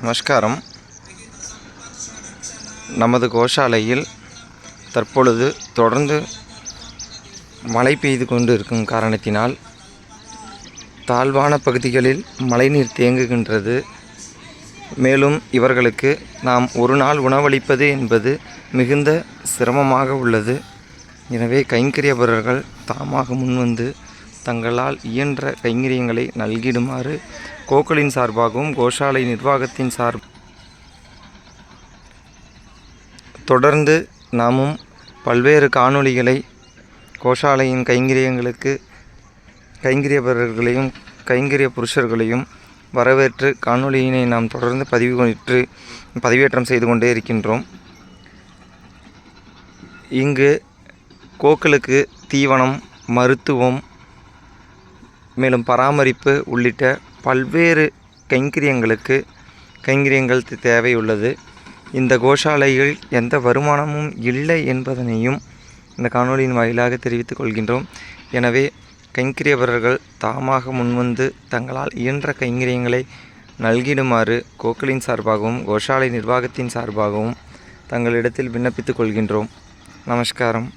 நமஸ்காரம். நமது கோஷாலையில் தற்பொழுது தொடர்ந்து மழை பெய்து கொண்டு இருக்கும் காரணத்தினால் தாழ்வான பகுதிகளில் மழைநீர் தேங்குகின்றது. மேலும் இவர்களுக்கு நாம் ஒரு நாள் உணவளிப்பது என்பது மிகுந்த சிரமமாக உள்ளது. எனவே கைங்கரியபரர்கள் தாமாக முன்வந்து தங்களால் இயன்ற கைங்கரியங்களை நல்கிடுமாறு கோக்களின் சார்பாகவும் கோஷாலை நிர்வாகத்தின் சார் தொடர்ந்து நாமும் பல்வேறு காணொளிகளை கோஷாலையின் கைங்கரியங்களுக்கு கைங்கரியபரர்களையும் கைங்கரிய புருஷர்களையும் வரவேற்று காணொளியினை நாம் தொடர்ந்து பதிவு பதிவேற்றம் செய்து கொண்டே இருக்கின்றோம். இங்கு கோக்களுக்கு தீவனம் மருத்துவம் மேலும் பராமரிப்பு உள்ளிட்ட பல்வேறு கைங்கரியங்களுக்கு கைங்கரியங்கள் தேவையுள்ளது. தேவை உள்ளது இந்த கோஷாலையில் எந்த வருமானமும் இல்லை என்பதனையும் இந்த காணொளியின் வாயிலாக தெரிவித்துக் கொள்கின்றோம். எனவே கைங்கரியவர்கள் தாமாக முன்வந்து தங்களால் இயன்ற கைங்கரியங்களை நல்கிடுமாறு கோக்களின் சார்பாகவும் கோஷாலை நிர்வாகத்தின் சார்பாகவும் தங்களிடத்தில் விண்ணப்பித்துக் கொள்கின்றோம். நமஸ்காரம்.